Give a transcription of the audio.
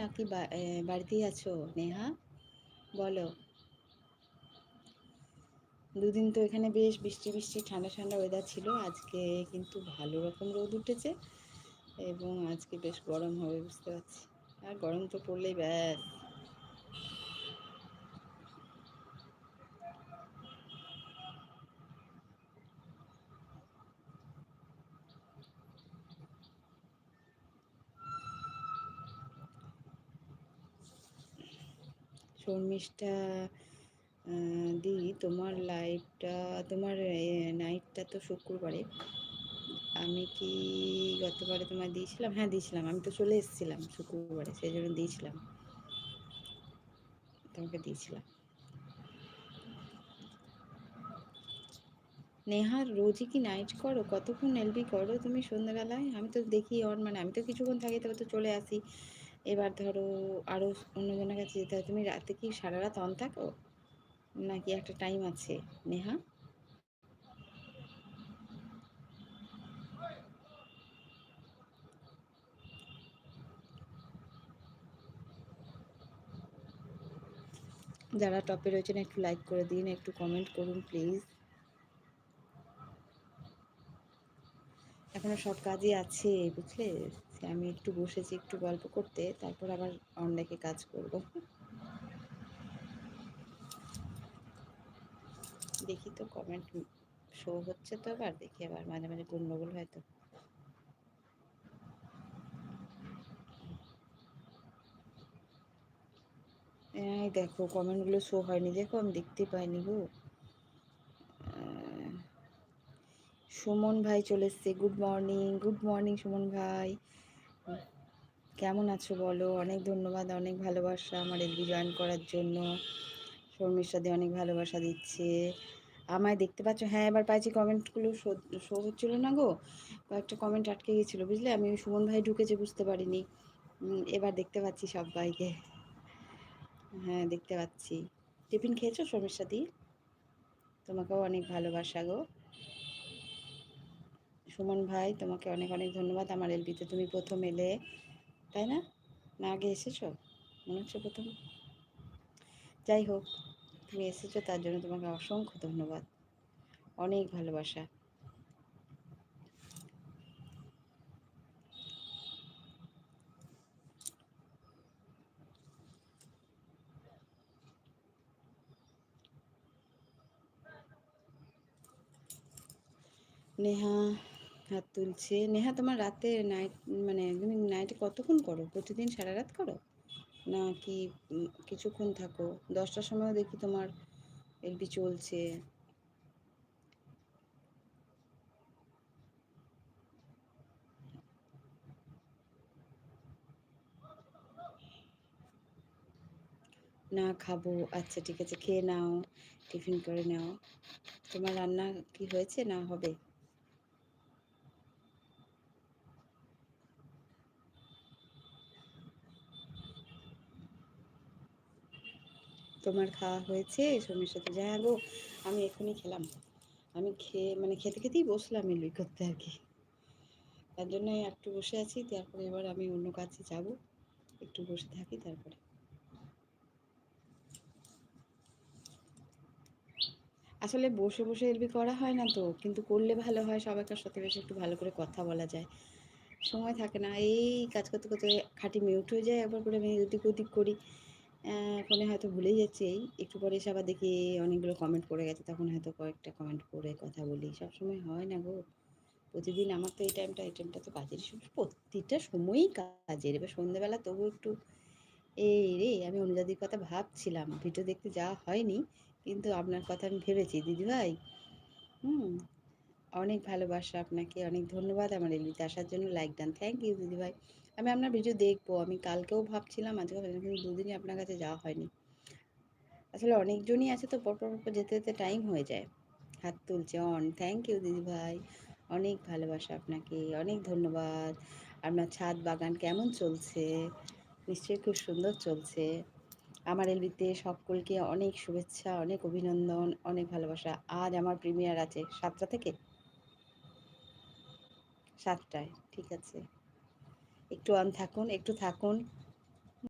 নাকি বাড়িতেই আছো, নেহা? বলো। দুদিন তো এখানে বেশ বৃষ্টি বৃষ্টি, ঠান্ডা ঠান্ডা ওয়েদার ছিল। আজকে কিন্তু ভালো রকম রোদ উঠেছে এবং আজকে বেশ গরম হবে, বুঝতে পারছি। আর গরম তো পড়লেই ব্যাস। শর্মিষ্ঠা দি, তোমার লাইভটা তোমার নাইটটা তো শুক্রবারে। আমি কি গতবারে তোমায় দিয়েছিলাম? হ্যাঁ দিয়েছিলাম। আমি তো চলে এসেছিলাম শুক্রবারে, সেই জন্য দিয়েছিলাম। তোমাকে দিয়েছিলাম। নেহার রোজই কি নাইট করো? কতক্ষণ এলবি করো তুমি সন্ধ্যাবেলায়? আমি তো দেখি অন মানে আমি তো কিছুক্ষণ থাকি, তবে তো চলে আসি। এবার ধরো আরও অন্যজনের কাছে যেতে হয়, তুমি রাতে কি সারা রাত অন থাকো? নাকি একটা টাইম আছে, নেহা? যারা টপে রয়েছেন, একটু লাইক করে দিন, একটু কমেন্ট করুন প্লিজ এখনও সব কাজই আছে, বুঝলে? আমি একটু বসেছি, একটু গল্প করতে, তারপর আবার অনেকে কাজ করব। দেখি তো কমেন্ট শো হচ্ছে তো আবার, দেখি আবার মাঝে মাঝে গন্ডগোল হয়তো এই দেখো কমেন্টগুলো শো হয়নি, দেখো আমি দেখতে পাইনি গো। সুমন ভাই চলে এসছে good morning good morning Suman ভাই। কেমন আছো বলো? অনেক ধন্যবাদ, অনেক ভালোবাসা আমার এলবি জয়েন করার জন্য। শর্মিষ্ঠা দিয়ে অনেক ভালোবাসা দিচ্ছে। আমায় দেখতে পাচ্ছ হ্যাঁ এবার পাইছি কমেন্টগুলো শো হচ্ছিল না গো? কয়েকটা কমেন্ট আটকে গেছিল, বুঝলে? আমি সুমন ভাই ঢুকেছে, বুঝতে পারিনি। এবার দেখতে পাচ্ছি সবাইকে। হ্যাঁ দেখতে পাচ্ছি। টিফিন খেয়েছো শর্মিষ্ঠা দি তোমাকেও অনেক ভালোবাসা গো। সুমন ভাই, তোমাকে অনেক অনেক ধন্যবাদ আমার এলবিতে তুমি প্রথম এলে, তাই না? না আগে এসেছ? মনে হচ্ছে প্রথম। যাই হোক, তুমি এসেছ, তার জন্য তোমাকে অসংখ্য ধন্যবাদ। অনেক ভালোবাসা। নেহা হাত তুলছে। নেহা, তোমার রাতে নাইট মানে তুমি নাইটে কতক্ষণ করো? প্রতিদিন সারা রাত করো? না কি কিছুক্ষণ থাকো? দশটার সময়ও দেখি তোমার এলবি চলছে। না খাব। আচ্ছা ঠিক আছে, খেয়ে নাও। টিফিন করে নাও। তোমার রান্না কি হয়েছে না হবে? তোমার খাওয়া হয়েছে সোমের সাথে যা গো আমি এখনই খেলাম। আমি খেয়ে মানে খেতে খেতেই বসলাম এলুই করতে আর কি। তার জন্য একটু বসে আছি, তারপরে এবার আমি অন্য কাছে যাব। একটু বসে থাকি তারপরে। আসলে বসে বসে এলবি করা হয় না তো, কিন্তু করলে ভালো হয়, সবাইকার সাথে বেশি একটু ভালো করে কথা বলা যায়। সময় থাকে না, এই কাজ করতে করতে খাটি মিউট হয়ে যায়, একবার করে আমি ওদিক ওদিক করি। ফোনে হয়তো ভুলেই যাচ্ছি। এই একটু পরে এসে আবার দেখি অনেকগুলো কমেন্ট পড়ে গেছে। তখন হয়তো কয়েকটা কমেন্ট করে কথা বলি। সবসময় হয় না গো। প্রতিদিন আমার তো এই টাইমটা এই টাইমটা তো কাজের প্রতিটা সময়ই কাজের। এবার সন্ধ্যেবেলা তবু একটু এই রে, আমি অনুজাদির কথা ভাবছিলাম। ভিডিও দেখতে যাওয়া হয়নি, কিন্তু আপনার কথা আমি ভেবেছি। দিদিভাই, হুম অনেক ভালোবাসা আপনাকে, অনেক ধন্যবাদ আমার এলবিতে আসার জন্য লাইক ডান থ্যাংক ইউ দিদিভাই আমি আপনার ভিডিও দেখব, আমি কালকেও ভাবছিলাম, আজকে কিন্তু দুদিনই আপনার কাছে যাওয়া হয়নি। আসলে অনেকজনই আছে তো, পরপর পর যেতে যেতে টাইম হয়ে যায়। হাত তুলছে অন থ্যাংক ইউ দিদি ভাই। অনেক ভালোবাসা আপনাকে, অনেক ধন্যবাদ। আপনার ছাদ বাগান কেমন চলছে? নিশ্চয়ই খুব সুন্দর চলছে। আমার এলবিতে সকলকে অনেক শুভেচ্ছা, অনেক অভিনন্দন, অনেক ভালোবাসা। আজ আমার প্রিমিয়ার আছে সাতটা থেকে। সাতটায় ঠিক আছে। একটু অন থাকুন একটু থাকুন।